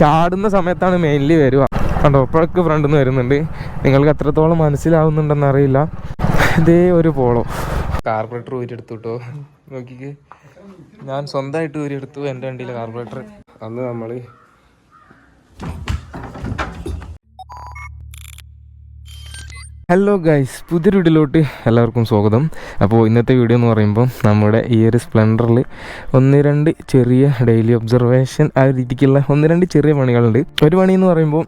ചാടുന്ന സമയത്താണ് മെയിൻലി വരിക. കണ്ടോ ഇപ്പോഴൊക്കെ ഫ്രണ്ടിൽ നിന്ന് വരുന്നുണ്ട്. നിങ്ങൾക്ക് എത്രത്തോളം മനസ്സിലാവുന്നുണ്ടെന്ന് അറിയില്ല. ഇതേ ഒരു പോളോ കാർബറേറ്റർ ഊരിയെടുത്തു കേട്ടോ നോക്കിക്ക്. ഞാൻ സ്വന്തമായിട്ട് ഊരിയെടുത്തു എന്റെ വണ്ടിയിൽ കാർബറേറ്റർ അന്ന് നമ്മൾ ഹലോ ഗൈസ് പുതിയൊരു വീഡിയോയിലോട്ട് എല്ലാവർക്കും സ്വാഗതം. അപ്പോൾ ഇന്നത്തെ വീഡിയോ എന്ന് പറയുമ്പോൾ നമ്മുടെ ഈ ഒരു സ്പ്ലെൻഡറിൽ ഒന്ന് രണ്ട് ചെറിയ ഡെയിലി ഒബ്സർവേഷൻ ആ രീതിക്കുള്ള ഒന്ന് രണ്ട് ചെറിയ പണികളുണ്ട്. ഒരു പണി എന്ന് പറയുമ്പോൾ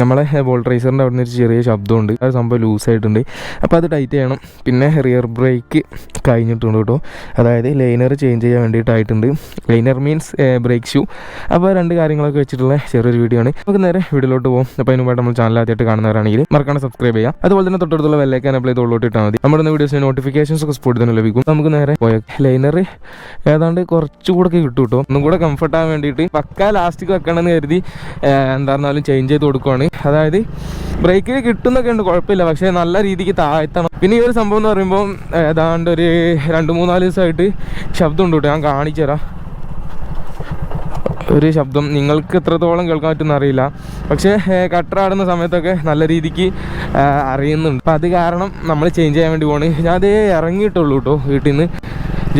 നമ്മളെ ബോൾട്ട് റൈസറിന്റെ അവിടെ നിന്ന് ഒരു ചെറിയ ശബ്ദമുണ്ട്. ആ സംഭവം ലൂസായിട്ടുണ്ട് അപ്പോൾ അത് ടൈറ്റ് ചെയ്യണം. പിന്നെ റിയർ ബ്രേക്ക് കഴിഞ്ഞിട്ടുണ്ട് കേട്ടോ. അതായത് ലൈനർ ചേഞ്ച് ചെയ്യാൻ വേണ്ടിയിട്ടായിട്ടുണ്ട്. ലൈനർ മീൻസ് ബ്രേക്ക് ഷൂ അപ്പോൾ രണ്ട് കാര്യങ്ങളൊക്കെ വെച്ചിട്ടുള്ള ചെറിയൊരു വീഡിയോ ആണ്. നമുക്ക് നേരെ വീഡിയോയിലോട്ട് പോകും അപ്പോൾ അതിനുമായിട്ട് നമ്മൾ ചാനൽ കാണുന്നവരാണെങ്കിൽ മറക്കാണ്ട് സബ്സ്ക്രൈബ് ചെയ്യാം അതുപോലെ തന്നെ തൊട്ടടുത്തുള്ള വെല്ലേക്കാൻ അപ്ലൈ തോളിലോട്ട് ഇട്ടാൽ മതി. നമ്മുടെ വീഡിയോസിന് നോട്ടിഫിക്കേഷൻസ് ഒക്കെ സ്പോട്ട് തന്നെ ലഭിക്കും. നമുക്ക് നേരെ പോയ ലൈനർ ഏതാണ്ട് കുറച്ചുകൂടെ ഒക്കെ കിട്ടും കേട്ടോ. ഒന്നും കൂടെ കംഫർട്ടാകാൻ വേണ്ടിയിട്ട് പക്ക ലാസ്റ്റിക് വെക്കണമെന്ന് കരുതി എന്താ പറഞ്ഞാലും ചേഞ്ച് ചെയ്ത് കൊടുക്കുവാണ്. അതായത് ബ്രേക്കിൽ കിട്ടുന്നൊക്കെ ഉണ്ട് കുഴപ്പമില്ല. പക്ഷെ നല്ല രീതിക്ക് താഴ്ത്തണം. പിന്നെ ഈ ഒരു സംഭവം എന്ന് പറയുമ്പോൾ ഏതാണ്ട് ഒരു രണ്ട് മൂന്നാൽ ദിവസമായിട്ട് ശബ്ദം ഉണ്ട് കേട്ടോ. ഞാൻ കാണിച്ചു തരാം. ഒരു ശബ്ദം. നിങ്ങൾക്ക് എത്രത്തോളം കേൾക്കാൻ പറ്റുമെന്ന് അറിയില്ല. പക്ഷേ കട്ടറാടുന്ന സമയത്തൊക്കെ നല്ല രീതിക്ക് അറിയുന്നുണ്ട്. അപ്പം അത് കാരണം നമ്മൾ ചേഞ്ച് ചെയ്യാൻ വേണ്ടി പോകണേ ഞാൻ അതേ ഇറങ്ങിയിട്ടുള്ളൂ കേട്ടോ വീട്ടിൽ നിന്ന്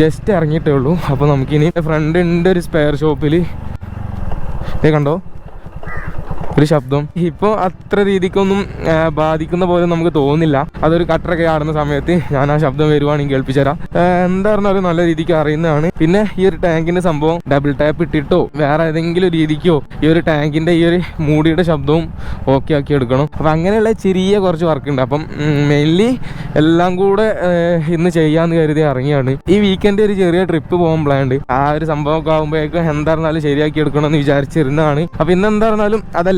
ജസ്റ്റ് ഇറങ്ങിയിട്ടേ ഉള്ളൂ. അപ്പോൾ നമുക്കിനി ഫ്രണ്ട് ഉണ്ട് ഒരു സ്പെയർ ഷോപ്പിൽ കണ്ടോ? ഒരു ശബ്ദം. ഇപ്പോൾ അത്ര രീതിക്കൊന്നും ബാധിക്കുന്ന പോലെ നമുക്ക് തോന്നില്ല അതൊരു കട്ടറൊക്കെ ആടുന്ന സമയത്ത് ഞാൻ ആ ശബ്ദം വരുവാണെങ്കിൽ കേൾപ്പിച്ചുതരാം. എന്താ പറഞ്ഞാൽ നല്ല രീതിക്ക് അറിയുന്നതാണ്. പിന്നെ ഈ ഒരു ടാങ്കിന്റെ സംഭവം ഡബിൾ ടാപ്പ് ഇട്ടിട്ടോ വേറെ ഏതെങ്കിലും രീതിക്കോ ഈ ഒരു ടാങ്കിന്റെ ഈ ഒരു മൂടിയുടെ ശബ്ദവും ഓക്കെ ആക്കി എടുക്കണം. അപ്പം അങ്ങനെയുള്ള ചെറിയ കുറച്ച് വർക്ക് ഉണ്ട്. അപ്പം മെയിൻലി എല്ലാം കൂടെ ഇന്ന് ചെയ്യാന്ന് കരുതി ഇറങ്ങിയാണ്. ഈ വീക്കെൻഡ് ഒരു ചെറിയ ട്രിപ്പ് പോകാൻ പ്ലാൻ ഉണ്ട്. ആ ഒരു സംഭവമൊക്കെ ആകുമ്പോഴേക്കും എന്താ പറഞ്ഞാലും ശരിയാക്കി എടുക്കണമെന്ന് വിചാരിച്ചിരുന്നതാണ്. അപ്പൊ ഇന്ന് എന്താ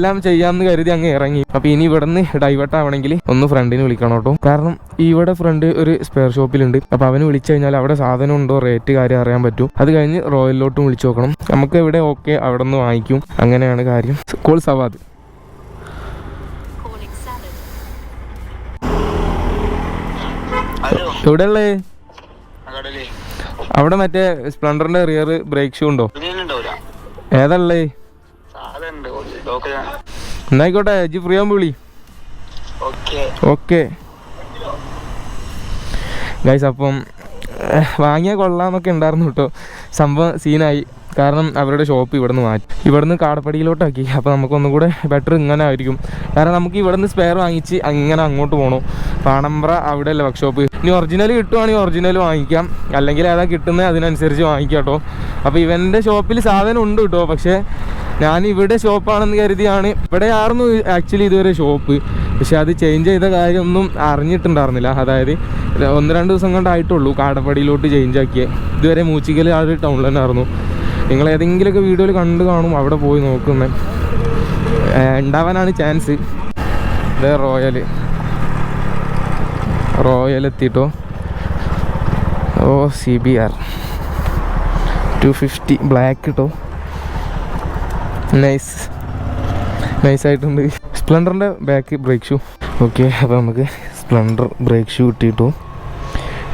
അതെല്ലാം ചെയ്യാമെന്ന് കരുതി അങ്ങ് ഇറങ്ങി. അപ്പൊ ഇനി ഇവിടെ നിന്ന് ഡൈവേർട്ട് ആവണമെങ്കിൽ ഒന്ന് ഫ്രണ്ടിന് വിളിക്കണം കേട്ടോ കാരണം ഇവിടെ ഫ്രണ്ട് ഒരു സ്പെയർ ഷോപ്പിലുണ്ട് അപ്പൊ അവന് വിളിച്ചു കഴിഞ്ഞാൽ അവിടെ സാധനം ഉണ്ടോ റേറ്റ് കാര്യം അറിയാൻ പറ്റും. അത് കഴിഞ്ഞ് റോയലിലോട്ടും വിളിച്ചു നോക്കണം. നമുക്ക് ഇവിടെ ഓക്കെ അവിടെ നിന്ന് വാങ്ങിക്കും. അങ്ങനെയാണ് കാര്യം. കോൾ സവാദ്. എവിടെയുള്ളേ? അവിടെ മറ്റേ സ്പ്ലണ്ടറിന്റെ റിയർ ബ്രേക്ക് ഷൂ ഉണ്ടോ? ബിരിയാണി എന്നായിക്കോട്ടെ ജി ഫ്രീ ആകുമ്പോൾ വിളി. ഓക്കെ. ഗൈസ് അപ്പം വാങ്ങിയാൽ വാങ്ങിയ കൊള്ളാന്നൊക്കെ ഉണ്ടായിരുന്നു കേട്ടോ. സംഭവം സീനായി കാരണം അവരുടെ ഷോപ്പ് ഇവിടുന്ന് മാറ്റി. ഇവിടുന്ന് കാടപ്പടിയിലോട്ടാക്കി. അപ്പോൾ നമുക്കൊന്നും കൂടെ ബെറ്റർ ഇങ്ങനെ ആയിരിക്കും. കാരണം നമുക്ക് ഇവിടുന്ന് സ്പെയർ വാങ്ങിച്ച് അങ്ങനെ അങ്ങോട്ട് പോകണം പാണമ്പ്ര അവിടെ അല്ലേ വർക്ക്ഷോപ്പ് ഇനി ഒറിജിനൽ കിട്ടുവാണെങ്കിൽ ഒറിജിനൽ വാങ്ങിക്കാം. അല്ലെങ്കിൽ ഏതാ കിട്ടുന്നത് അതിനനുസരിച്ച് വാങ്ങിക്കാം കേട്ടോ. അപ്പോൾ ഇവന്റെ ഷോപ്പിൽ സാധനം ഉണ്ട് കേട്ടോ. പക്ഷേ ഞാൻ ഇവിടെ ഷോപ്പാണെന്ന് കരുതിയാണ്. ഇവിടെ ആയിരുന്നു ആക്ച്വലി ഇതുവരെ ഷോപ്പ് പക്ഷെ അത് ചേഞ്ച് ചെയ്ത കാര്യമൊന്നും അറിഞ്ഞിട്ടുണ്ടായിരുന്നില്ല. അതായത് ഒന്ന് രണ്ട് ദിവസം കൊണ്ടായിട്ടുള്ളൂ കാടപ്പടിയിലോട്ട് ചേഞ്ച് ആക്കിയത് ഇതുവരെ മൂച്ചിക്കൽ ആ ഒരു ടൗണിൽ തന്നെ ആയിരുന്നു നിങ്ങൾ ഏതെങ്കിലുമൊക്കെ വീഡിയോയിൽ കണ്ട് കാണും അവിടെ പോയി നോക്കുന്നത് ഉണ്ടാവാനാണ് ചാൻസ് ഇത് royal royal എത്തിയിട്ടോ O C B R two fifty black കിട്ടോ നൈസ് നൈസ് ആയിട്ടുണ്ട്. സ്പ്ലെൻഡറിന്റെ ബാക്ക് ബ്രേക്ക് ഷൂ ഓക്കെ അപ്പോൾ നമുക്ക് സ്പ്ലെൻഡർ ബ്രേക്ക് ഷൂ കിട്ടിയിട്ടു.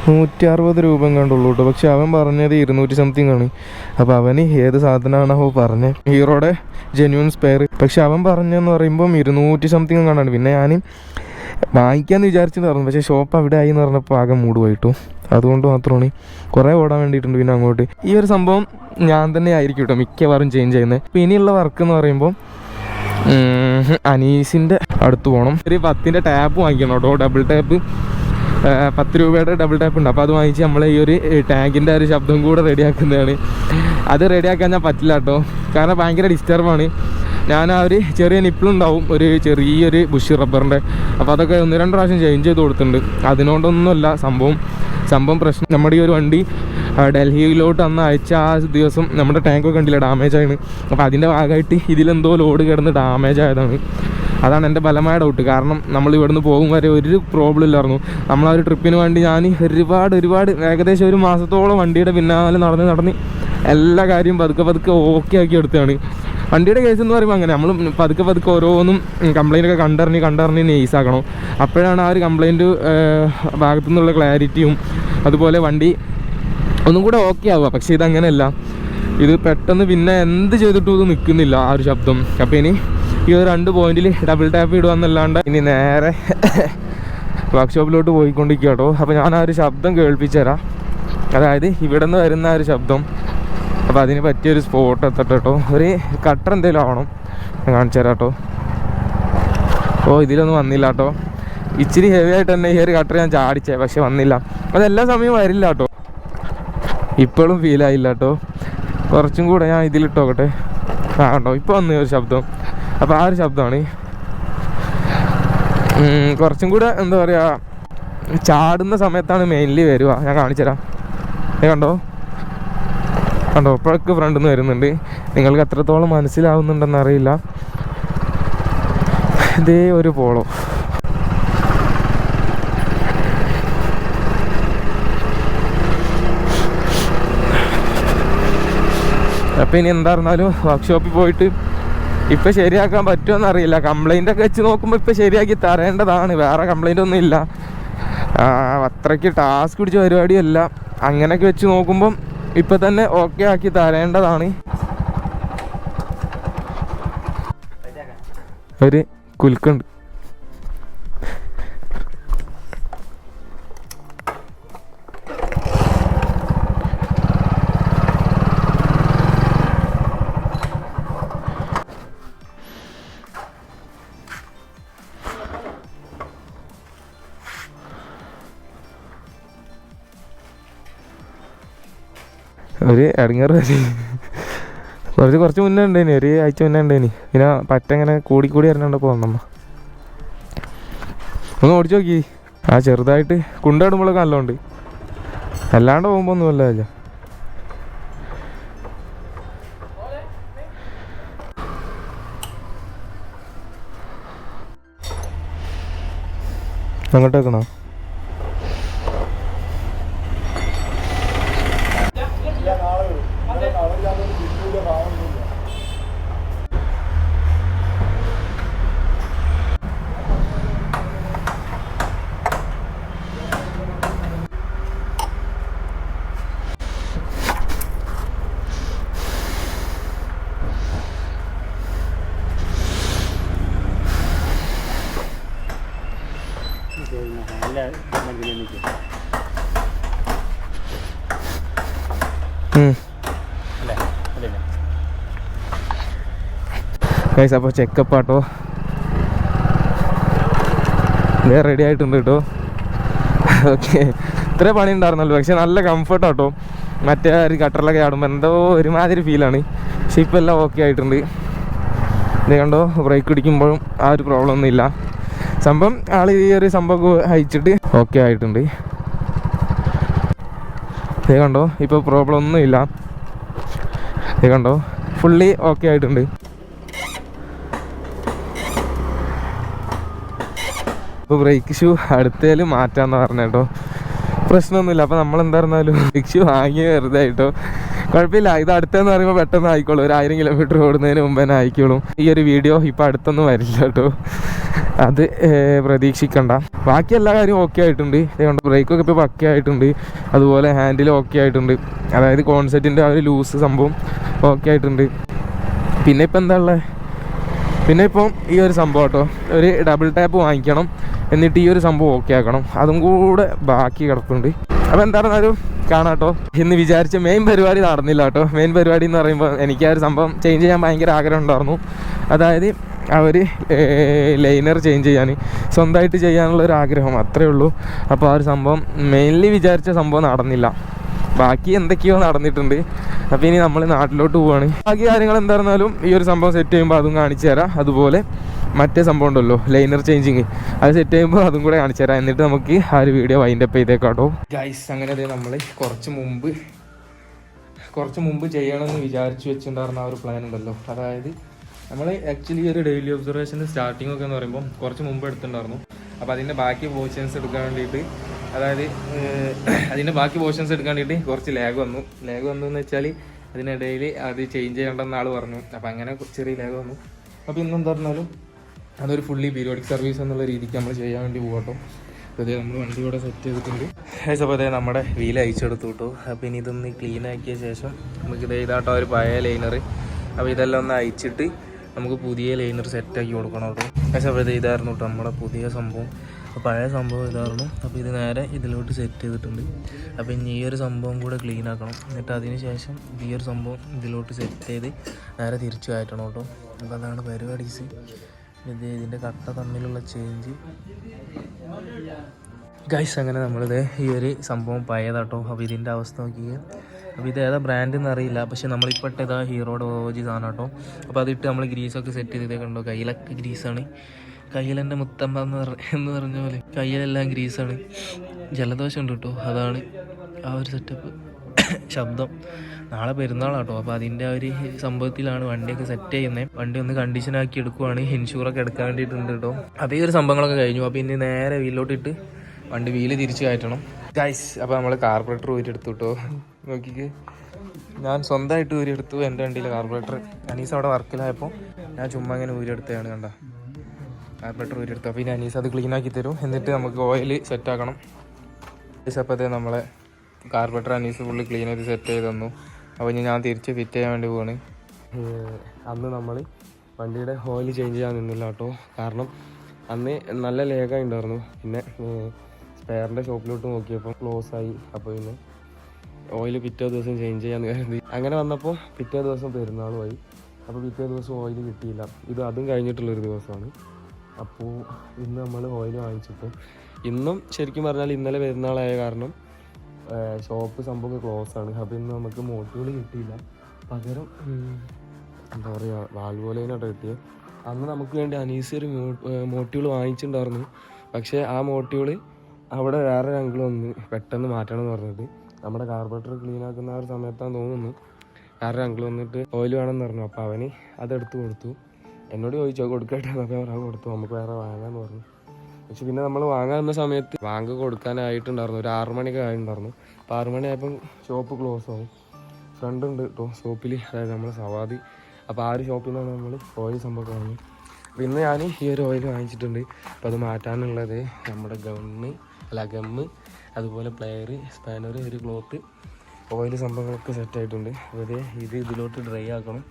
നൂറ്റി അറുപത് രൂപ കണ്ടുള്ളൂ കേട്ടോ. പക്ഷെ അവൻ പറഞ്ഞത് ഇരുന്നൂറ്റി സംതിങ് ആണ്. അപ്പോൾ അവന് ഏത് സാധനമാണോ പറഞ്ഞത് ഹീറോടെ ജെന്യൂൻ സ്പെയർ പക്ഷെ അവൻ പറഞ്ഞെന്ന് പറയുമ്പം ഇരുന്നൂറ്റി സംതിങ് കണ്ടാണ് പിന്നെ ഞാൻ വാങ്ങിക്കാമെന്ന് വിചാരിച്ചിട്ടുണ്ടായിരുന്നു പക്ഷെ ഷോപ്പ് അവിടെ ആയി എന്ന് പറഞ്ഞപ്പോൾ ആകെ മൂഡ് പോയിട്ടു. അതുകൊണ്ട് മാത്രമാണ്. കുറേ ഓടാൻ വേണ്ടിയിട്ടുണ്ട് പിന്നെ അങ്ങോട്ട്. ഈ ഒരു സംഭവം ഞാൻ തന്നെ ആയിരിക്കും കേട്ടോ മിക്കവാറും ചേഞ്ച് ചെയ്യുന്നത് അപ്പോൾ ഇനിയുള്ള വർക്ക് എന്ന് പറയുമ്പോൾ അനീസിന്റെ അടുത്ത് പോകണം ഒരു പത്തിന്റെ ടാപ്പ് വാങ്ങിക്കണം കേട്ടോ. ഡബിൾ ടാപ്പ് പത്ത് രൂപയുടെ ഡബിൾ ടാപ്പ് ഉണ്ട്. അപ്പോൾ അത് വാങ്ങിച്ച് നമ്മൾ ഈ ഒരു ടാങ്കിന്റെ ഒരു ശബ്ദം കൂടെ റെഡിയാക്കുന്നതാണ്. അത് റെഡിയാക്കാൻ ഞാൻ പറ്റില്ല കേട്ടോ. കാരണം ഭയങ്കര ഡിസ്റ്റർബാണ് ഞാൻ ആ ഒരു ചെറിയ നിപ്പിളുണ്ടാവും ഒരു ചെറിയൊരു ബുഷ് റബ്ബറിന്റെ അപ്പോൾ അതൊക്കെ ഒന്ന് രണ്ട് പ്രാവശ്യം ചേഞ്ച് ചെയ്ത് കൊടുത്തിട്ടുണ്ട്. അതിനോടൊന്നുമല്ല സംഭവം സംഭവം പ്രശ്നം. നമ്മുടെ ഈ ഒരു വണ്ടി ഡൽഹിയിലോട്ട് അന്ന് അയച്ച ആ ദിവസം നമ്മുടെ ടാങ്കൊക്കെ കണ്ടില്ല ഡാമേജ് ആയിരുന്നു അപ്പോൾ അതിന്റെ ഭാഗമായിട്ട് ഇതിലെന്തോ ലോഡ് കിടന്ന് ഡാമേജ് ആയതാണ്. അതാണ് എന്റെ ബലമായ ഡൗട്ട് കാരണം നമ്മൾ ഇവിടുന്ന് പോകും വരെ ഒരു പ്രോബ്ലം ഇല്ലായിരുന്നു. നമ്മൾ ആ ഒരു ട്രിപ്പിന് വേണ്ടി ഞാൻ ഒരുപാട് ഒരുപാട് ഏകദേശം ഒരു മാസത്തോളം വണ്ടിയുടെ പിന്നാലെ നടന്ന് നടന്ന് എല്ലാ കാര്യവും പതുക്കെ പതുക്കെ ഓക്കെ ആക്കി എടുത്തതാണ്. വണ്ടിയുടെ കേസ് എന്ന് പറയുമ്പോൾ അങ്ങനെ. നമ്മൾ പതുക്കെ പതുക്കെ ഓരോന്നും കംപ്ലൈന്റ് ഒക്കെ കണ്ടറിഞ്ഞ് കണ്ടറിഞ്ഞ് നെയ്സ് ആക്കണം. അപ്പോഴാണ് ആ ഒരു കംപ്ലൈന്റ് ഭാഗത്തു നിന്നുള്ള ക്ലാരിറ്റിയും അതുപോലെ വണ്ടി ഒന്നും കൂടെ ഓക്കെ ആവുക. പക്ഷേ ഇതങ്ങനെയല്ല ഇത് പെട്ടെന്ന് പിന്നെ എന്ത് ചെയ്തിട്ടും ഇത് നിൽക്കുന്നില്ല ആ ഒരു ശബ്ദം. അപ്പോൾ ഇനി ഈ ഒരു രണ്ട് പോയിന്റിൽ ഡബിൾ ടാപ്പ് ഇടുകയെന്നല്ലാണ്ട് ഇനി നേരെ വർക്ക്ഷോപ്പിലോട്ട് പോയിക്കൊണ്ടിരിക്കുക കേട്ടോ അപ്പോൾ ഞാൻ ആ ഒരു ശബ്ദം കേൾപ്പിച്ചു തരാം അതായത് ഇവിടെ നിന്ന് വരുന്ന ഒരു ശബ്ദം. അപ്പോൾ അതിന് പറ്റിയൊരു സ്പോട്ട് എത്തട്ടെ കേട്ടോ ഒരു കട്ടർ എന്തെങ്കിലും ആവണം. ഞാൻ കാണിച്ചു തരാം കേട്ടോ ഓ ഇതിലൊന്നും വന്നില്ല കേട്ടോ ഇച്ചിരി ഹെവി ആയിട്ട് തന്നെ ഈ ഒരു കട്ടർ ഞാൻ ചാടിച്ചേ പക്ഷെ വന്നില്ല. അതെല്ലാ സമയവും വരില്ല കേട്ടോ ഇപ്പോഴും ഫീലായില്ല കേട്ടോ കുറച്ചും കൂടെ ഞാൻ ഇതിലിട്ടോക്കട്ടെ. ആ കേട്ടോ ഇപ്പോൾ വന്നു ഒരു ശബ്ദം. അപ്പോൾ ആ ഒരു ശബ്ദമാണ്. കുറച്ചും കൂടെ എന്താ പറയുക ചാടുന്ന സമയത്താണ് മെയിൻലി വരിക. ഞാൻ കാണിച്ചു തരാം. കണ്ടോ? കണ്ടോ? ഇപ്പോഴൊക്കെ ഫ്രണ്ടിൽ നിന്ന് വരുന്നുണ്ട്. നിങ്ങൾക്ക് എത്രത്തോളം മനസ്സിലാവുന്നുണ്ടെന്ന് അറിയില്ല. ഇതേ ഒരു പോളോ. അപ്പം ഇനി എന്തായിരുന്നാലും വർക്ക്ഷോപ്പിൽ പോയിട്ട് ഇപ്പം ശരിയാക്കാൻ പറ്റുമെന്ന് അറിയില്ല. കംപ്ലൈന്റ് ഒക്കെ വെച്ച് നോക്കുമ്പോൾ ഇപ്പം ശരിയാക്കി തരേണ്ടതാണ്. വേറെ കംപ്ലൈന്റ് ഒന്നും ഇല്ല. അത്രയ്ക്ക് ടാസ്ക് പിടിച്ച പരിപാടിയല്ല. അങ്ങനെയൊക്കെ വെച്ച് നോക്കുമ്പം ഇപ്പം തന്നെ ഓക്കെ ആക്കി തരേണ്ടതാണ്. ഒരു കുലുക്കുണ്ട് ഒരു ഇടങ്ങേറ്. കുറച്ച് കുറച്ച് മുന്നേ ഉണ്ടായിനി ഒരു ആഴ്ച മുന്നേ ഉണ്ടായിനി പിന്നെ പറ്റ ഇങ്ങനെ കൂടി കൂടി വരണുണ്ട് പോന്നമ്മ ഒന്ന് ഓടിച്ചു നോക്കി. ആ ചെറുതായിട്ട് കുണ്ടാടുമ്പോഴൊക്കെ നല്ലോണ്ട്. അല്ലാണ്ട് പോകുമ്പോൾ ഒന്നും അല്ല വെക്കണോ ഉം. ഗൈസ് അപ്പോൾ ചെക്കപ്പ് ആട്ടോ. ഇതേ റെഡി ആയിട്ടുണ്ട് കേട്ടോ ഓക്കെ ഇത്ര പണി ഉണ്ടായിരുന്നല്ലോ പക്ഷെ നല്ല കംഫർട്ട് ആട്ടോ. മറ്റേ ഒരു കട്ടറിലൊക്കെ ആടുമ്പോൾ എന്തോ ഒരുമാതിരി ഫീലാണ് പക്ഷെ ഇപ്പം എല്ലാം ഓക്കെ ആയിട്ടുണ്ട്. ഇത് കണ്ടോ ബ്രേക്ക് പിടിക്കുമ്പോഴും ആ ഒരു പ്രോബ്ലം ഒന്നും ഇല്ല. സംഭവം ആൾ ഈ ഒരു സംഭവം അയച്ചിട്ട് ഓക്കെ ആയിട്ടുണ്ട്. ഇത് കണ്ടോ ഇപ്പോൾ പ്രോബ്ലം ഒന്നും ഇല്ല. ഇത് കണ്ടോ ഫുള്ളി ഓക്കെ ആയിട്ടുണ്ട്. ഇപ്പൊ ബ്രേക്ക് ഷൂ അടുത്തേലും മാറ്റാന്ന് പറഞ്ഞ കേട്ടോ. പ്രശ്നമൊന്നുമില്ല അപ്പോൾ നമ്മൾ എന്തായിരുന്നാലും ബ്രേക്ക് ഷൂ വാങ്ങിയ വെറുതെ ആയിട്ടോ. കുഴപ്പമില്ല. ഇത് അടുത്തെന്ന് പറയുമ്പോൾ പെട്ടെന്ന് ആയിക്കോളും. ഒരു ആയിരം കിലോമീറ്റർ ഓടുന്നതിന് മുമ്പ് തന്നെ ആയിക്കോളും. ഈ ഒരു വീഡിയോ ഇപ്പം അടുത്തൊന്നും വരില്ല കേട്ടോ. അത് പ്രതീക്ഷിക്കണ്ട. ബാക്കി എല്ലാ കാര്യവും ഓക്കെ ആയിട്ടുണ്ട്. അതുകൊണ്ട് ബ്രേക്കൊക്കെ ഇപ്പോൾ പക്കെ ആയിട്ടുണ്ട്. അതുപോലെ ഹാൻഡിൽ ഓക്കെ ആയിട്ടുണ്ട്. അതായത് കോൺസെറ്റിന്റെ ആ ഒരു ലൂസ് സംഭവം ഓക്കെ ആയിട്ടുണ്ട്. പിന്നെ ഇപ്പം എന്താ ഉള്ളത് പിന്നെ ഇപ്പം ഈ ഒരു സംഭവം കേട്ടോ. ഒരു ഡബിൾ ടാപ്പ് വാങ്ങിക്കണം. എന്നിട്ട് ഈ ഒരു സംഭവം ഓക്കെ ആക്കണം. അതും കൂടെ ബാക്കി കിടപ്പുണ്ട്. അപ്പോൾ എന്തായിരുന്നാലും കാണാം കേട്ടോ. എന്ന് വിചാരിച്ച മെയിൻ പരിപാടി നടന്നില്ല കേട്ടോ. മെയിൻ പരിപാടി എന്ന് പറയുമ്പോൾ എനിക്ക് ആ ഒരു സംഭവം ചേഞ്ച് ചെയ്യാൻ ഭയങ്കര ആഗ്രഹം ഉണ്ടായിരുന്നു. അതായത് അവർ ലൈനർ ചേഞ്ച് ചെയ്യാൻ സ്വന്തമായിട്ട് ചെയ്യാനുള്ള ഒരു ആഗ്രഹം അത്രേ ഉള്ളൂ. അപ്പോൾ ആ ഒരു സംഭവം മെയിൻലി വിചാരിച്ച സംഭവം നടന്നില്ല. ബാക്കി എന്തൊക്കെയോ നടന്നിട്ടുണ്ട്. അപ്പോൾ ഇനി നമ്മൾ നാട്ടിലോട്ട് പോവാണ്. ബാക്കി കാര്യങ്ങൾ എന്തായിരുന്നാലും ഈ ഒരു സംഭവം സെറ്റ് ചെയ്യുമ്പോൾ അതും കാണിച്ചു തരാം. അതുപോലെ മറ്റേ സംഭവം ഉണ്ടല്ലോ ലൈനർ ചേഞ്ചിങ് അത് സെറ്റ് ചെയ്യുമ്പോൾ അതും കൂടെ കാണിച്ചു തരാം. എന്നിട്ട് നമുക്ക് ആ ഒരു വീഡിയോ വൈൻഡ് അപ്പ് ചെയ്തേക്കാട്ടോ ഗൈസ് അങ്ങനെ ദേ നമ്മൾ കുറച്ച് മുമ്പ് കുറച്ച് മുമ്പ് ചെയ്യണമെന്ന് വിചാരിച്ചു വെച്ചിട്ടുണ്ടായിരുന്ന ആ ഒരു പ്ലാൻ ഉണ്ടല്ലോ. അതായത് നമ്മൾ ആക്ച്വലി ഒരു ഡെയിലി ഒബ്സർവേഷൻ സ്റ്റാർട്ടിംഗ് ഒക്കെ എന്ന് പറയുമ്പോൾ കുറച്ച് മുമ്പ് എടുത്തിട്ടുണ്ടായിരുന്നു. അപ്പോൾ അതിന്റെ ബാക്കി പോർഷൻസ് എടുക്കാൻ വേണ്ടിയിട്ട് അതായത് അതിന്റെ ബാക്കി പോർഷൻസ് എടുക്കാൻ വേണ്ടിയിട്ട് കുറച്ച് ലാഗ് വന്നു. ലാഗ് വന്നു എന്ന് വെച്ചാൽ അതിനിടയിൽ അത് ചേഞ്ച് ചെയ്യേണ്ടെന്ന് ആൾ പറഞ്ഞു. അപ്പോൾ അങ്ങനെ ചെറിയ ലാഗ് വന്നു. അപ്പോൾ ഇന്നെന്താ പറഞ്ഞാലും അതൊരു ഫുള്ളി പീരിയോഡിക് സർവീസ് എന്നുള്ള രീതിക്ക് നമ്മൾ ചെയ്യാൻ വേണ്ടി പോകട്ടോ അതേ നമ്മൾ വണ്ടി ഇവിടെ സെറ്റ് ചെയ്തിട്ടുണ്ട്. അപ്പോൾ അതെ നമ്മുടെ വീൽ അയച്ചെടുത്തു കേട്ടോ. അപ്പോൾ ഇനി ഇതൊന്ന് ക്ലീൻ ആക്കിയ ശേഷം നമുക്ക് ഇത് ഇതാട്ടോ ഒരു പഴയ ലൈനർ അപ്പോൾ ഇതെല്ലാം ഒന്ന് അയച്ചിട്ട് നമുക്ക് പുതിയ ലൈനർ സെറ്റാക്കി കൊടുക്കണം കേട്ടോ. പക്ഷേ അപ്പോൾ ഇത് ഇതായിരുന്നു കേട്ടോ നമ്മുടെ പുതിയ സംഭവം. പഴയ സംഭവം ഇതായിരുന്നു. അപ്പോൾ ഇത് നേരെ ഇതിലോട്ട് സെറ്റ് ചെയ്തിട്ടുണ്ട്. അപ്പോൾ ഇനി ഈ ഒരു സംഭവം കൂടെ ക്ലീൻ ആക്കണം. എന്നിട്ട് അതിന് ശേഷം ഈ ഒരു സംഭവം ഇതിലോട്ട് സെറ്റ് ചെയ്ത് നേരെ തിരിച്ചു കയറ്റണം കേട്ടോ. അപ്പോൾ അതാണ് പരിപാടീസ് ഇത് ഇതിന്റെ കട്ട തമ്മിലുള്ള ചേഞ്ച് ഗൈസ് അങ്ങനെ നമ്മളിത് ഈ ഒരു സംഭവം പഴയതാട്ടോ. അപ്പോൾ ഇതിന്റെ അവസ്ഥ നോക്കിക്കുക അപ്പോൾ ഇത് ഏതാ ബ്രാൻഡ് എന്ന് അറിയില്ല. പക്ഷെ നമ്മളിപ്പോൾ ഇട്ടതാ ഹീറോയുടെ ഓജി സാധനം കേട്ടോ അപ്പോൾ അതിട്ട് നമ്മൾ ഗ്രീസൊക്കെ സെറ്റ് ചെയ്തേ കണ്ടോ? കയ്യിലൊക്കെ ഗ്രീസാണ് കയ്യിലെന്റെ മുത്തമ്മ എന്ന് പറ എന്ന് പറഞ്ഞ പോലെ കയ്യിലെല്ലാം ഗ്രീസാണ് ജലദോഷം ഉണ്ട് കേട്ടോ. അതാണ് ആ ഒരു സെറ്റപ്പ് ശബ്ദം. നാളെ പെരുന്നാളാട്ടോ. അപ്പോൾ അതിന്റെ ഒരു സംഭവത്തിലാണ് വണ്ടിയൊക്കെ സെറ്റ് ചെയ്യുന്നത് വണ്ടി ഒന്ന് കണ്ടീഷൻ ആക്കി എടുക്കുവാണ്. ഇൻഷൂറൊക്കെ എടുക്കാൻ വേണ്ടിയിട്ടുണ്ട് കേട്ടോ അതേ ഒരു സംഭവങ്ങളൊക്കെ കഴിഞ്ഞു. അപ്പോൾ ഇനി നേരെ വീലോട്ടിട്ട് വണ്ടി വീൽ തിരിച്ചു കയറ്റണം. ഗൈസ് അപ്പോൾ നമ്മൾ കാർബറേറ്റർ ഊരി എടുത്തു കേട്ടോ നോക്കിക്ക്. ഞാൻ സ്വന്തമായിട്ട് ഊരി എടുത്തു എന്റെ വണ്ടിയിലെ കാർബറേറ്റർ അനീസ് അവിടെ വർക്കിലായപ്പോൾ ഞാൻ ചുമ്മാ ഇങ്ങനെ ഊരി എടുത്തതാണ് കണ്ട. കാർബറേറ്റർ ഊരി എടുത്തു. അപ്പോൾ ഇനി അനീസ് അത് ക്ലീൻ ആക്കി തരും. എന്നിട്ട് നമുക്ക് ഓയിൽ സെറ്റാക്കണം ഗൈസ് അപ്പോൾ നമ്മളെ കാർബറേറ്റർ അനീസ് ഫുള്ള് ക്ലീൻ ചെയ്ത് സെറ്റ് ചെയ്ത് തന്നു. അപ്പോൾ ഇനി ഞാൻ തിരിച്ച് ഫിറ്റ് ചെയ്യാൻ വേണ്ടി പോവാണ്. അന്ന് നമ്മൾ വണ്ടിയുടെ ഓയിൽ ചേഞ്ച് ചെയ്യാൻ നിന്നില്ല കേട്ടോ. കാരണം അന്ന് നല്ല ലേഖ ഉണ്ടായിരുന്നു. പിന്നെ സ്പെയറിന്റെ ഷോപ്പിലോട്ട് നോക്കിയപ്പോൾ ക്ലോസ് ആയി. അപ്പോൾ പിന്നെ ഓയിൽ പിറ്റേ ദിവസം ചേഞ്ച് ചെയ്യാമെന്ന് കരുതി. അങ്ങനെ വന്നപ്പോൾ പിറ്റേ ദിവസം പെരുന്നാളുമായി അപ്പോൾ പിറ്റേ ദിവസം ഓയിൽ കിട്ടിയില്ല. ഇത് അതും കഴിഞ്ഞിട്ടുള്ളൊരു ദിവസമാണ്. അപ്പോൾ ഇന്ന് നമ്മൾ ഓയിൽ വാങ്ങിച്ചിട്ട് ഇന്നും ശരിക്കും പറഞ്ഞാൽ ഇന്നലെ പെരുന്നാളായ കാരണം ഷോപ്പ് സംഭവം ക്ലോസ് ആണ്. ഇന്ന് നമുക്ക് മോട്ടുകൾ കിട്ടിയില്ല. പകരം എന്താ പറയുക വാൽവോലേനോട്ട് കിട്ടിയത് അന്ന് നമുക്ക് വേണ്ടി അനീസി ഒരു മോട്ടുകൾ വാങ്ങിച്ചിട്ടുണ്ടായിരുന്നു. പക്ഷേ ആ മോട്ടുകൾ അവിടെ വേറെ അങ്കിൾ വന്ന് പെട്ടെന്ന് മാറ്റണം എന്ന് പറഞ്ഞിട്ട് നമ്മുടെ കാർബറേറ്റർ ക്ലീൻ ആക്കുന്ന ആ ഒരു സമയത്താന്ന് തോന്നുന്നു. വേറെ അങ്കിൾ വന്നിട്ട് ഓയിൽ വേണമെന്ന് പറഞ്ഞു. അപ്പോൾ അവന് അതെടുത്ത് കൊടുത്തു. എന്നോട് ചോദിച്ചോ കൊടുക്കട്ടെ എന്നൊക്കെ പറയാൻ കൊടുത്തു. നമുക്ക് വേറെ വാങ്ങാമെന്ന് പറഞ്ഞു. പക്ഷെ പിന്നെ നമ്മൾ വാങ്ങാൻ വന്ന സമയത്ത് വാങ്ങ കൊടുക്കാനായിട്ടുണ്ടായിരുന്നു. ഒരു ആറു മണിയൊക്കെ ആയിട്ടുണ്ടായിരുന്നു. അപ്പോൾ ആറ് മണിയായപ്പം ഷോപ്പ് ക്ലോസ് ആവും. ഫ്രണ്ട് ഉണ്ട് കേട്ടോ ഷോപ്പിൽ അതായത് നമ്മൾ സവാദി. അപ്പോൾ ആ ഒരു ഷോപ്പിൽ നിന്നാണ് നമ്മൾ ഓയിൽ സംഭവം വാങ്ങി. ഇന്ന് ഞാൻ ഈ ഒരു ഓയിൽ വാങ്ങിച്ചിട്ടുണ്ട്. അപ്പോൾ അത് മാറ്റാനുള്ളത് നമ്മുടെ ഗമ്മ് അല്ല ഗമ്മ് അതുപോലെ പ്ലെയർ സ്പാനർ ഒരു ക്ലോത്ത് ഓയിൽ സംഭവങ്ങളൊക്കെ സെറ്റ് ആയിട്ടുണ്ട്. അപ്പോൾ ഇത് ഇതിലോട്ട് ഡ്രൈ ആക്കണം.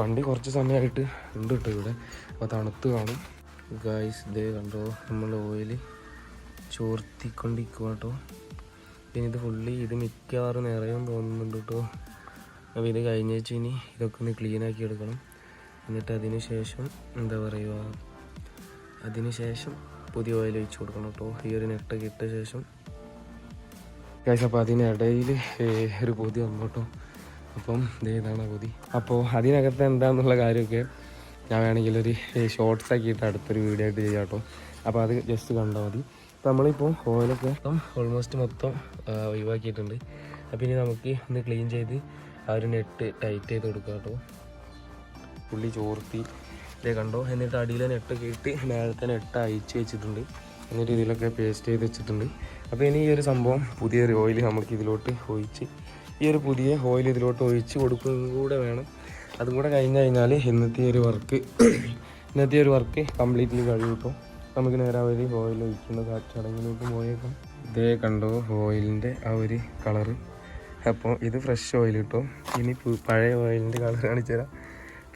വണ്ടി കുറച്ച് സമയമായിട്ട് ഉണ്ട് കേട്ടോ ഇവിടെ. അപ്പോൾ തണുത്ത് കാണും. ഗായ്സ് ഇതേ കണ്ടോ നമ്മൾ ഓയിൽ ചോർത്തിക്കൊണ്ടിരിക്കുക കേട്ടോ പിന്നെ ഇത് ഫുള്ളി ഇത് മിക്കവാറും നിറയും തോന്നുന്നുണ്ട് കേട്ടോ അപ്പോൾ ഇത് കഴിഞ്ഞ വെച്ച് ഇനി ഇതൊക്കെ ഒന്ന് ക്ലീൻ ആക്കി എടുക്കണം. എന്നിട്ട് അതിന് ശേഷം എന്താ പറയുക അതിന് ശേഷം പുതിയ ഓയിൽ ഒഴിച്ചു കൊടുക്കണം കേട്ടോ ഈ ഒരു നെട്ടൊക്കെ ഇട്ട ശേഷം. ഗായ്സ് അപ്പോൾ അതിനിടയിൽ ഒരു പൊതി വന്നു കേട്ടോ അപ്പം ഇതേതാണ് പൊതി. അപ്പോൾ അതിനകത്ത് എന്താന്നുള്ള കാര്യമൊക്കെ ഞാൻ വേണമെങ്കിൽ ഒരു ഷോർട്സ് ആക്കിയിട്ട് അടുത്തൊരു വീഡിയോ ആയിട്ട് ചെയ്യാം കേട്ടോ. അപ്പോൾ അത് ജസ്റ്റ് കണ്ടാൽ മതി. അപ്പോൾ നമ്മളിപ്പോൾ ഓയിലൊക്കെ മൊത്തം ഓൾമോസ്റ്റ് മൊത്തം ഒഴിവാക്കിയിട്ടുണ്ട്. അപ്പോൾ ഇനി നമുക്ക് ഒന്ന് ക്ലീൻ ചെയ്ത് ആ ഒരു നെറ്റ് ടൈറ്റ് ചെയ്ത് കൊടുക്കാം കേട്ടോ. പുള്ളി ചോർത്തി. ഇതേ കണ്ടോ? എന്നിട്ട് അടിയിലെ നെട്ടൊക്കെ ഇട്ട് മേലത്തെ നെട്ട് അയച്ച് വെച്ചിട്ടുണ്ട്. എന്നിട്ട് ഇതിലൊക്കെ പേസ്റ്റ് ചെയ്ത് വെച്ചിട്ടുണ്ട്. അപ്പോൾ ഇനി ഈ ഒരു സംഭവം പുതിയൊരു ഓയിൽ നമുക്ക് ഇതിലോട്ട് ഒഴിച്ച് ഈ ഒരു പുതിയ ഓയിൽ ഇതിലോട്ട് ഒഴിച്ച് കൊടുക്കുന്നതും കൂടെ വേണം. അതും കൂടെ കഴിഞ്ഞ് കഴിഞ്ഞാൽ ഇന്നത്തെ ഒരു വർക്ക് ഇന്നത്തെ ഒരു വർക്ക് കംപ്ലീറ്റ്ലി കഴിയും നമുക്ക് നേരെ അവർ ഓയിൽ ഒഴിക്കുന്ന കാ- ചടങ്ങിലോട്ട് പോയേക്കാം. ഇതേ കണ്ടോ ഓയിലിന്റെ ആ ഒരു കളറ് അപ്പോൾ ഇത് ഫ്രഷ് ഓയിൽ കിട്ടും. ഇനി പഴയ ഓയിലിന്റെ കളർ കാണിച്ചു തരാം.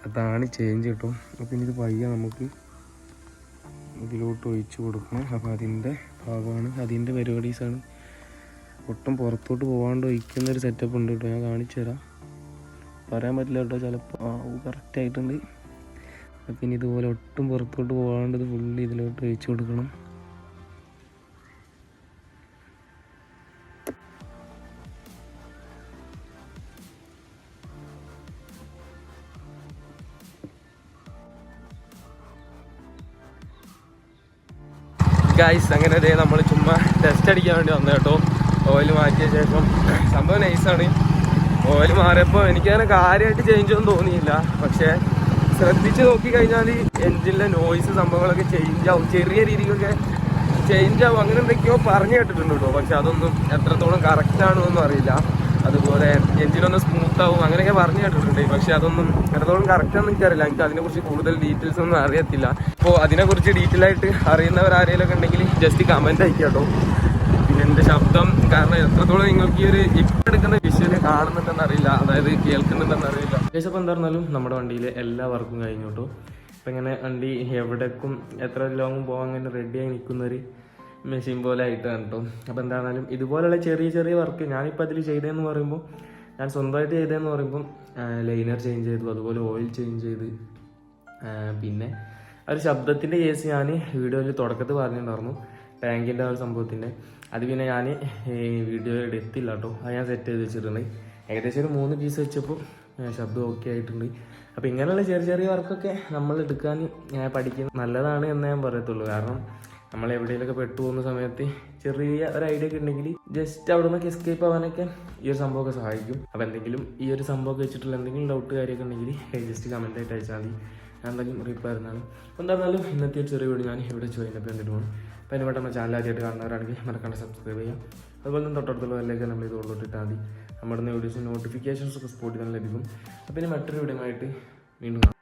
അതാണ് ചേഞ്ച് കിട്ടും. അപ്പോൾ ഇനി ഇത് പയ്യെ നമുക്ക് ഇതിലോട്ട് ഒഴിച്ച് കൊടുക്കണം. അപ്പോൾ അതിന്റെ ഭാഗമാണ് അതിന്റെ പരിപാടീസാണ്. ഒട്ടും പുറത്തോട്ട് പോകാണ്ട് ഒഴിക്കുന്നൊരു സെറ്റപ്പ് ഉണ്ട് കേട്ടോ. ഞാൻ കാണിച്ചു തരാം. പറയാൻ പറ്റില്ല കേട്ടോ ചിലപ്പോൾ ആ കറക്റ്റ് ആയിട്ടുണ്ട്. ഇനി ഇതുപോലെ ഒട്ടും പുറത്തോട്ട് പോകാണ്ട് ഇത് ഫുള്ള് ഇതിലോട്ട് ഒഴിച്ചു കൊടുക്കണം. ഗായ്സ് അങ്ങനെ അതേ നമ്മൾ ചുമ്മാ ടെസ്റ്റ് അടിക്കാൻ വേണ്ടി വന്നു കേട്ടോ. ഓയിൽ മാറ്റിയ ശേഷം. സംഭവം നൈസാണ് ഓയിൽ മാറിയപ്പോൾ എനിക്കങ്ങനെ കാര്യമായിട്ട് ചേഞ്ച് ഒന്നും തോന്നിയില്ല. പക്ഷേ ശ്രദ്ധിച്ച് നോക്കി കഴിഞ്ഞാൽ എൻജിനിലെ നോയിസ് സംഭവങ്ങളൊക്കെ ചേഞ്ച് ആവും. ചെറിയ രീതിക്കൊക്കെ ചേഞ്ച് ആവും. അങ്ങനെ എന്തൊക്കെയോ പറഞ്ഞു കേട്ടിട്ടുണ്ട് കേട്ടോ പക്ഷെ അതൊന്നും എത്രത്തോളം കറക്റ്റ് ആണെന്നൊന്നും അറിയില്ല. അതുപോലെ എൻജിനൊന്ന് സ്മൂത്ത് ആവും. അങ്ങനെയൊക്കെ പറഞ്ഞു കേട്ടിട്ടുണ്ട്. പക്ഷെ അതൊന്നും എത്രത്തോളം കറക്റ്റ് ആണെന്ന് എനിക്കറിയില്ല. എനിക്ക് അതിനെക്കുറിച്ച് കൂടുതൽ ഡീറ്റെയിൽസ് ഒന്നും അറിയത്തില്ല. അപ്പോൾ അതിനെക്കുറിച്ച് ഡീറ്റെയിൽ ആയിട്ട് അറിയുന്നവർ ആരെങ്കിലും ഉണ്ടെങ്കിൽ ജസ്റ്റ് കമന്റ് അയക്കാം കേട്ടോ എന്റെ ശബ്ദം കാരണം എത്രത്തോളം നിങ്ങൾക്ക് ഈ ഒരു ഇപ്പം എടുക്കുന്ന വിഷ്വൽ കാണുന്നുണ്ടെന്ന് അറിയില്ല അതായത് കേൾക്കുന്നുണ്ടെന്ന് അറിയില്ല അപ്പോൾ എന്താ പറഞ്ഞാലും നമ്മുടെ വണ്ടിയിലെ എല്ലാ വർക്കും കഴിഞ്ഞു കേട്ടോ അപ്പം ഇങ്ങനെ വണ്ടി എവിടേക്കും എത്ര ലോങ്ങും പോകാൻ അങ്ങനെ റെഡിയായി നിൽക്കുന്നൊരു മെഷീൻ പോലെ ആയിട്ട് കേട്ടോ അപ്പോൾ എന്താണെന്നാലും ഇതുപോലെയുള്ള ചെറിയ ചെറിയ വർക്ക് ഞാനിപ്പോൾ അതിൽ ചെയ്തതെന്ന് പറയുമ്പോൾ ഞാൻ സ്വന്തമായിട്ട് ചെയ്തതെന്ന് പറയുമ്പം ലൈനർ ചേഞ്ച് ചെയ്തു അതുപോലെ ഓയിൽ ചേഞ്ച് ചെയ്ത് പിന്നെ ഒരു ശബ്ദത്തിന്റെ കേസ് ഞാൻ വീഡിയോയിൽ തുടക്കത്തിൽ പറഞ്ഞിട്ടുണ്ടായിരുന്നു. ടാങ്കിന്റെ ആ ഒരു സംഭവത്തിന്റെ അത് പിന്നെ ഞാൻ വീഡിയോ എടുത്തില്ല കേട്ടോ അത് ഞാൻ സെറ്റ് ചെയ്ത് വെച്ചിട്ടുണ്ട്. ഏകദേശം ഒരു മൂന്ന് പീസ് വെച്ചപ്പോൾ ശബ്ദം ഓക്കെ ആയിട്ടുണ്ട്. അപ്പോൾ ഇങ്ങനെയുള്ള ചെറിയ ചെറിയ വർക്കൊക്കെ നമ്മൾ എടുക്കാൻ ഞാൻ പഠിക്കുന്നത് നല്ലതാണ് എന്ന് ഞാൻ പറയത്തുള്ളൂ. കാരണം നമ്മൾ എവിടെയെങ്കിലുമൊക്കെ പെട്ടു പോകുന്ന സമയത്ത് ചെറിയ ഒരു ഐഡിയ ഒക്കെ ഉണ്ടെങ്കിൽ ജസ്റ്റ് അവിടെ നിന്നൊക്കെ എസ്കേപ്പ് ആവാനൊക്കെ ഈ ഒരു സംഭവമൊക്കെ സഹായിക്കും. അപ്പോൾ എന്തെങ്കിലും ഈ ഒരു സംഭവമൊക്കെ വെച്ചിട്ടുള്ള എന്തെങ്കിലും ഡൗട്ട് കാര്യമൊക്കെ ഉണ്ടെങ്കിൽ ജസ്റ്റ് കമന്റ് ആയിട്ട് അയച്ചാൽ മതി. ഞാൻ എന്തെങ്കിലും റിപ്ലൈ തരുന്നതാണ് എന്തായിരുന്നാലും ഇന്നത്തെ ചെറിയ വീട് ഞാൻ ഇവിടെ ചോദിക്കുന്നപ്പോൾ എന്തിട്ട് എന്നിട്ട് പോകും അപ്പോൾ അതിന് വേണ്ട നമ്മുടെ ചാനൽ ആദ്യമായിട്ട് കാണുന്നവരാണെങ്കിൽ മറക്കാണ്ട് സബ്സ്ക്രൈബ് ചെയ്യാം. അതുപോലെ തന്നെ തൊട്ടടുത്തുള്ള അതിലേക്ക് നമ്മൾ ഇത് ഉള്ളിട്ടിട്ടാൽ മതി. നമ്മുടെ വീഡിയോസ് നോട്ടിഫിക്കേഷൻസ് ഒക്കെ സ്പോട്ടിൽ തന്നെ ലഭിക്കും. അപ്പോൾ ഇനി മറ്റൊരു വീഡിയോ ആയിട്ട് വീണ്ടും